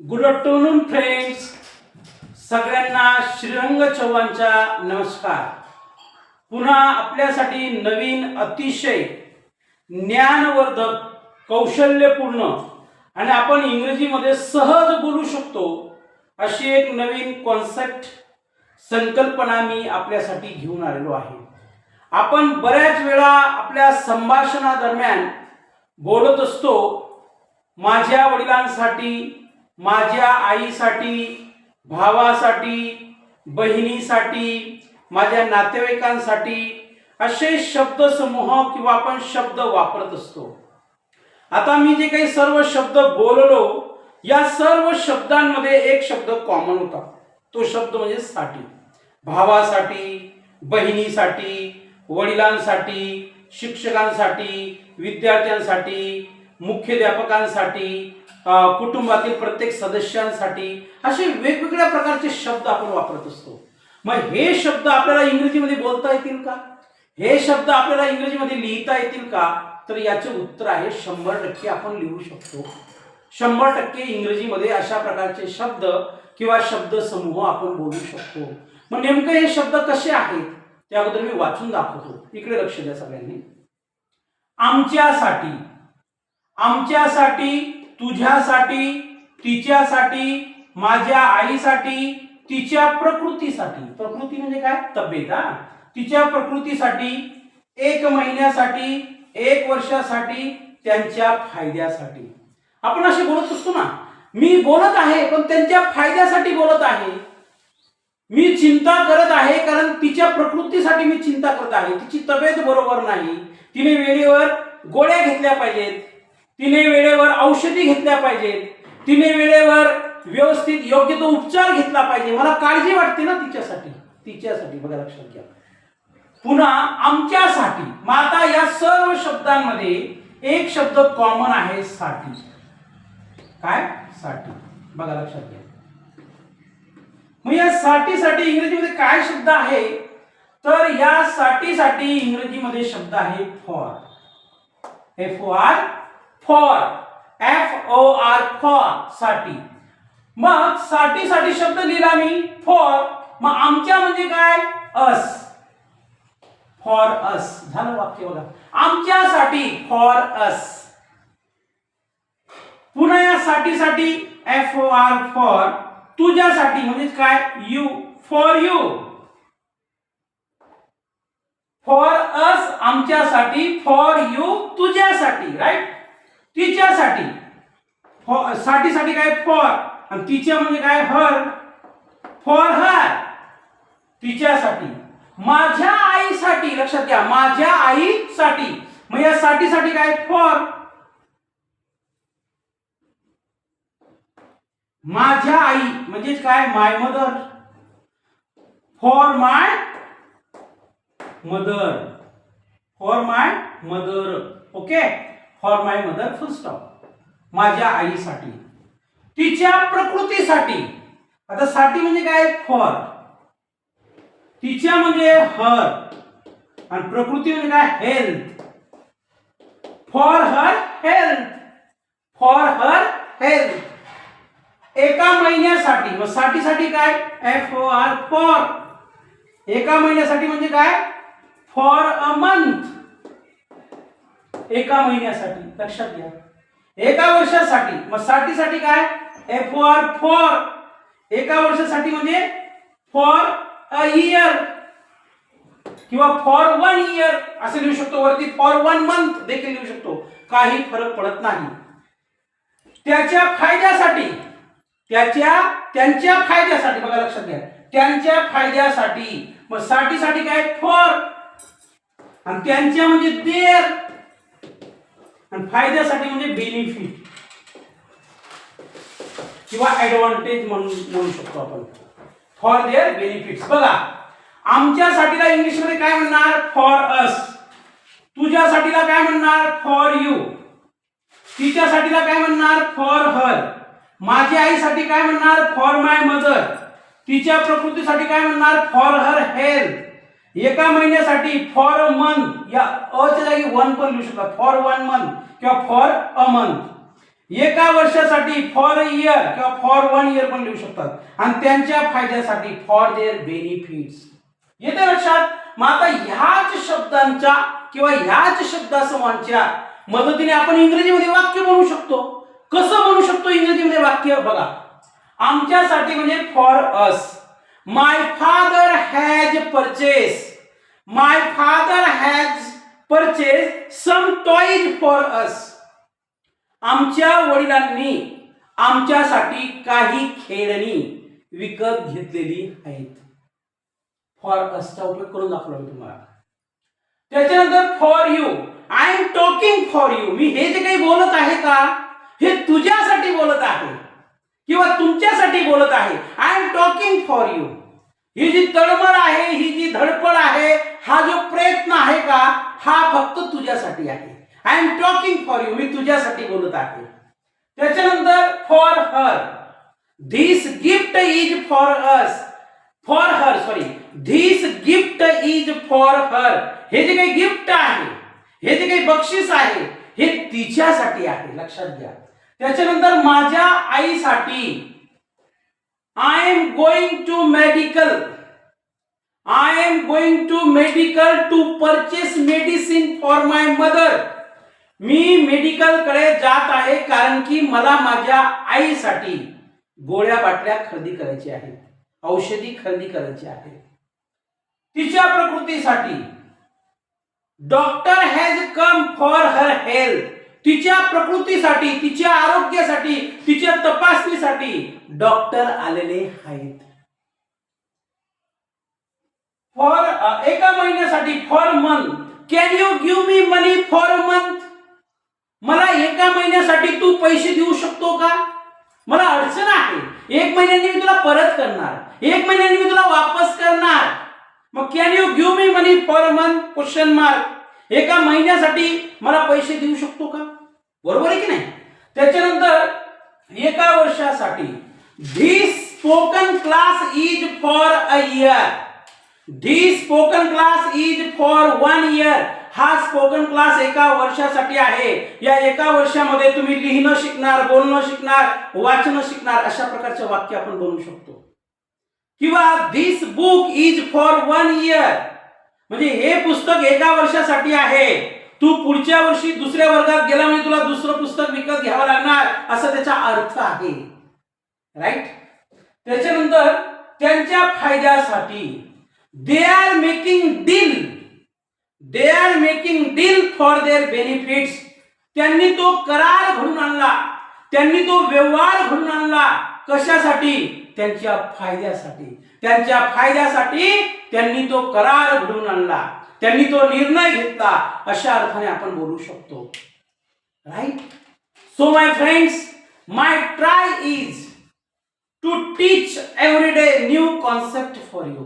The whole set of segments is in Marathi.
गुड आफ्टरनून फ्रेंड्स सगळ्यांना श्रीरंग चव्हाणचा नमस्कार. पुन्हा आपल्यासाठी नवीन अतिशय ज्ञानवर्धक कौशल्यपूर्ण आणि आपण इंग्रजीमध्ये सहज बोलू शकतो अशी एक नवीन कॉन्सेप्ट संकल्पना मी आपल्यासाठी घेऊन आलेलो आहे. आपण बऱ्याच वेळा आपल्या संभाषणादरम्यान बोलत असतो माझ्या वडिलांसाठी माझ्या आईसाठी भावासाठी बहिणीसाठी माझ्या नातेवाईकांसाठी असे शब्दसमूह किंवा आपण शब्द वापरत असतो. आता मी जे काही सर्व शब्द बोललो या सर्व शब्दांमध्ये एक शब्द कॉमन होता. तो शब्द म्हणजे साठी. भावासाठी बहिणीसाठी वडिलांसाठी शिक्षकांसाठी विद्यार्थ्यांसाठी मुख्याध्यापकांसाठी कुटुंबातील प्रत्येक सदस्यांसाठी असे वेगवेगळ्या प्रकारचे शब्द आपण वापरत असतो. मग हे शब्द आपल्याला इंग्रजीमध्ये बोलता येतील का? हे शब्द आपल्याला इंग्रजीमध्ये लिहिता येतील का? तर याचे उत्तर आहे शंभर टक्के आपण लिहू शकतो. शंभर टक्के इंग्रजीमध्ये अशा प्रकारचे शब्द किंवा शब्द समूह आपण बोलू शकतो. मग नेमकं हे शब्द कसे आहेत? त्याबद्दल मी वाचून दाखवतो. इकडे लक्ष द्या सगळ्यांनी. आमच्यासाठी आमच्यासाठी तुझ्यासाठी तिच्यासाठी माझ्या आईसाठी तिच्या प्रकृतीसाठी. प्रकृती म्हणजे काय? तब्येत हा? तिच्या प्रकृतीसाठी एक महिन्यासाठी एक वर्षासाठी त्यांच्या फायद्यासाठी. आपण असे बोलत असतो ना मी बोलत आहे पण त्यांच्या फायद्यासाठी बोलत आहे. मी चिंता करत आहे कारण तिच्या प्रकृतीसाठी मी चिंता करत आहे. तिची तब्येत बरोबर नाही. तिने वेळेवर गोळ्या घेतल्या पाहिजेत. तिने वेळेवर औषधी घेतल्या पाहिजेत. तिने वेळेवर व्यवस्थित योग्य तो उपचार घेतला पाहिजे. मला काळजी वाटते ना तिच्यासाठी. तिच्यासाठी बघा लक्षात घ्या. पुन्हा आमच्यासाठी मग आता या सर्व शब्दांमध्ये एक शब्द कॉमन आहे साठी काय? साठी. बघा लक्षात घ्या. मग या साठीसाठी इंग्रजीमध्ये काय शब्द आहे? तर या साठीसाठी इंग्रजीमध्ये शब्द आहे for F O R for F O R फॉरसाठी. मग साठीसाठी शब्द लिहिला मी फॉर मग आमच्या म्हणजे काय? अस फॉर अस झालं वाक्य बघा. आमच्यासाठी फॉर अस पुन्हा या साठीसाठी एफ ओ आर फॉर तुझ्यासाठी म्हणजे काय? You for you for us आमच्यासाठी. फॉर यू तुझ्यासाठी. राईट तिच्यासाठी. फॉर साठीसाठी काय फॉर? आणि तिच्या म्हणजे काय? हर. For her. तिच्यासाठी. माझ्या आईसाठी लक्षात घ्या माझ्या आईसाठी. मग या साठीसाठी काय? फॉर. माझ्या आई म्हणजे काय? My mother. For my mother. For my mother. Okay? For my mother full stop माझ्या आईसाठी. तिच्या प्रकृतीसाठी. आता साठी म्हणजे काय? फॉर तिच्या म्हणजे हर आणि प्रकृती म्हणजे काय? Health for her health for her health एका महिन्यासाठी. मग साठीसाठी काय? एफ ओ आर फॉर एका महिन्यासाठी म्हणजे काय? फॉर अ मंथ एका महिन्यासाठी. लक्षात घ्या. एका वर्षासाठी. मग साठीसाठी काय? एफ आर फॉर एका वर्षासाठी म्हणजे फॉर अ इयर किंवा फॉर वन इयर असं लिहू शकतो. वरती फॉर वन मंथ देखील लिहू शकतो. काही फरक पडत नाही. त्याच्या फायद्यासाठी त्याच्या त्यांच्या फायद्यासाठी बघा लक्षात घ्या. त्यांच्या फायद्यासाठी. मग साठीसाठी काय? फॉर आणि त्यांच्या म्हणजे देर. आणि फायद्यासाठी म्हणजे बेनिफिट किंवा ऍडव्हान्टेज म्हणून म्हणू शकतो आपण. फॉर देअर बेनिफिट्स बघा आमच्यासाठीला इंग्लिशमध्ये काय म्हणणार? फॉर अस तुझ्यासाठीला काय म्हणणार? फॉर यू तिच्यासाठीला काय म्हणणार? फॉर हर माझ्या आईसाठी काय म्हणणार? फॉर माय मदर तिच्या प्रकृतीसाठी काय म्हणणार? फॉर हर हेल्थ एका महिन्यासाठी फॉर अ मंथ या अच्या जागी वन पण लिहू शकतात फॉर वन मंथ किंवा फॉर अ मंथ एका वर्षासाठी फॉर इयर किंवा फॉर वन इयर पण लिहू शकतात. आणि त्यांच्या फायद्यासाठी फॉर देअर बेनिफिट्स येते लक्षात? मग आता ह्याच शब्दांच्या किंवा ह्याच शब्दासमांच्या मदतीने आपण इंग्रजीमध्ये वाक्य बनवू शकतो. कसं बनवू शकतो इंग्रजीमध्ये वाक्य? बघा. आमच्यासाठी म्हणजे for us my father has purchase my father has purchase some toys for us आमच्या वडिलांनी आमच्यासाठी काही खेळणी विकत घेतलेली आहेत. फॉर असचा उपयोग करून दाखवला मी तुम्हाला. त्याच्यानंतर for you I am talking for you मी हे जे काही बोलत आहे का? हे तुझ्यासाठी बोलत आहे. किंवा तुमच्यासाठी बोलत आहे. I am talking for you ही जी तळमळ आहे ही जी धडपड आहे हा जो प्रयत्न आहे का हा फक्त तुझ्यासाठी आहे. I am talking for you मी तुझ्यासाठी बोलत आहे. त्याच्यानंतर for her this gift is for us for her sorry this gift is for her हे जे काही गिफ्ट आहे हे जे काही बक्षीस आहे हे तिच्यासाठी आहे. लक्षात घ्या. त्याच्यानंतर माझ्या आईसाठी. I am going to medical I am going to medical to purchase medicine for my mother मी मेडिकलकडे जात आहे कारण की मला माझ्या आईसाठी गोळ्या बाटल्या खरेदी करायची आहे औषधी खरेदी करायची आहे तिच्या प्रकृतीसाठी doctor has come for her health तिच्या प्रकृतीसाठी तिच्या आरोग्यासाठी तिच्या तपासणीसाठी डॉक्टर आलेले आहेत. फॉर एका महिन्यासाठी for month can you give me money for month मला एका महिन्यासाठी तू पैसे देऊ शकतो का? मला अडचण आहे. एक महिन्याने मी तुला परत करणार. एक महिन्याने मी तुला वापस करणार. मग can you give me money for month question mark एका महिन्यासाठी मला पैसे देऊ शकतो का? बरोबर आहे की नाही? त्याच्यानंतर एका वर्षासाठी. This spoken class is for a year this spoken class is for one year हा स्पोकन क्लास एका वर्षासाठी आहे. या एका वर्षामध्ये तुम्ही लिहिणं शिकणार बोलणं शिकणार वाचणं शिकणार अशा प्रकारचे वाक्य आपण बनवू शकतो. किंवा this book is for one year म्हणजे हे पुस्तक एका वर्षासाठी आहे. तू पुढच्या वर्षी दुसऱ्या वर्गात गेला म्हणजे तुला दुसरं पुस्तक विकत घ्यावं लागणार असा त्याचा अर्थ आहे. राईट त्याच्यानंतर त्यांच्या फायद्यासाठी they are making deal they are making deal for their benefits त्यांनी तो करार घडून आणला. त्यांनी तो व्यवहार घडून आणला. कशासाठी? त्यांच्या फायद्यासाठी. त्यांच्या फायद्यासाठी त्यांनी तो करार घडून आणला. त्यांनी तो निर्णय घेतला. अशा अर्थाने आपण बोलू शकतो. Right so my friends my try is to teach every day new concept for you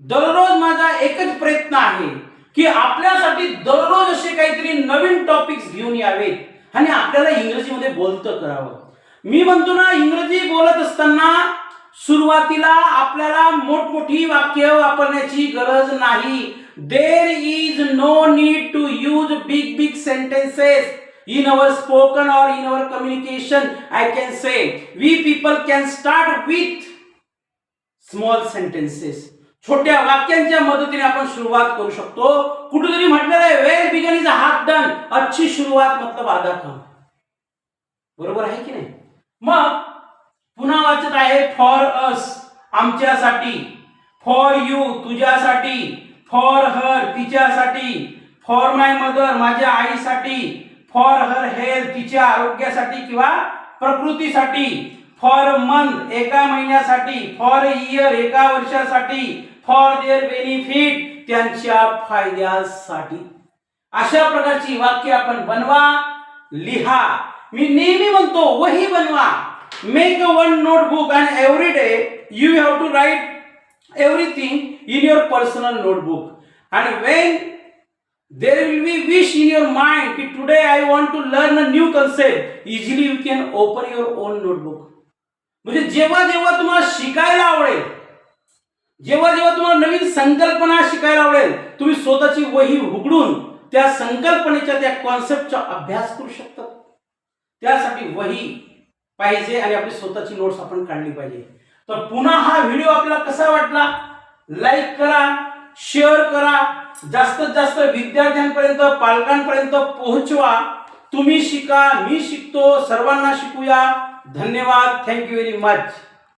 दररोज माझा एकच प्रयत्न आहे की आपल्यासाठी दररोज असे काहीतरी नवीन टॉपिक्स घेऊन यावेत आणि आपल्याला इंग्रजीमध्ये बोलतं करावं. मी म्हणतो ना इंग्रजी बोलत असताना सुरुवातीला आपल्याला मोठमोठी वाक्य वापरण्याची गरज नाही. There is no need to use big big sentences in our spoken or in our communication, i can say. We people can start with small sentences. छोट्या वाक्यांच्या मदतीने आपण सुरुवात करू शकतो. कुठेतरी म्हटलेलं आहे well begun is half done अच्छी सुरुवात मतलब आधा काम. बरोबर आहे की नाही? मग पुन्हा वाचत आहे फॉर अस आमच्यासाठी. फॉर यू तुझ्यासाठी. फॉर हर तिच्यासाठी. फॉर माय मदर माझ्या आईसाठी. फॉर हर हेल्थ तिच्या आरोग्यासाठी किंवा प्रकृतीसाठी. फॉर मंथ एका महिन्यासाठी. फॉर इयर एका वर्षासाठी. फॉर देअर बेनिफिट त्यांच्या फायद्यासाठी. अशा प्रकारची वाक्य आपण बनवा लिहा. मी नेहमी म्हणतो वही बनवा. Make a one notebook and every day you have to write everything in your personal notebook and when there will be wish in your mind कि today I want to learn a new concept easily you can open your own notebook. म्हणजे जेव्हा जेव्हा तुम्हाला शिकायला आवडेल जेव्हा जेव्हा तुम्हाला नवीन संकल्पना शिकायला आवडेल तुम्ही स्वतःची वही उघडून त्या संकल्पनेच्या त्या कॉन्सेप्टचा अभ्यास करू शकता. त्यासाठी वही पाहिजे आणि आपली स्वतःची नोट्स आपण काढली पाहिजे. तर पुन्हा हा व्हिडिओ आपल्याला कसा वाटला? लाईक करा शेअर करा. जास्तीत जास्त विद्यार्थ्यांपर्यंत पालकांपर्यंत पोहोचवा. तुम्ही शिका मी शिकतो. सर्वांना शिकूया. धन्यवाद. Thank you very much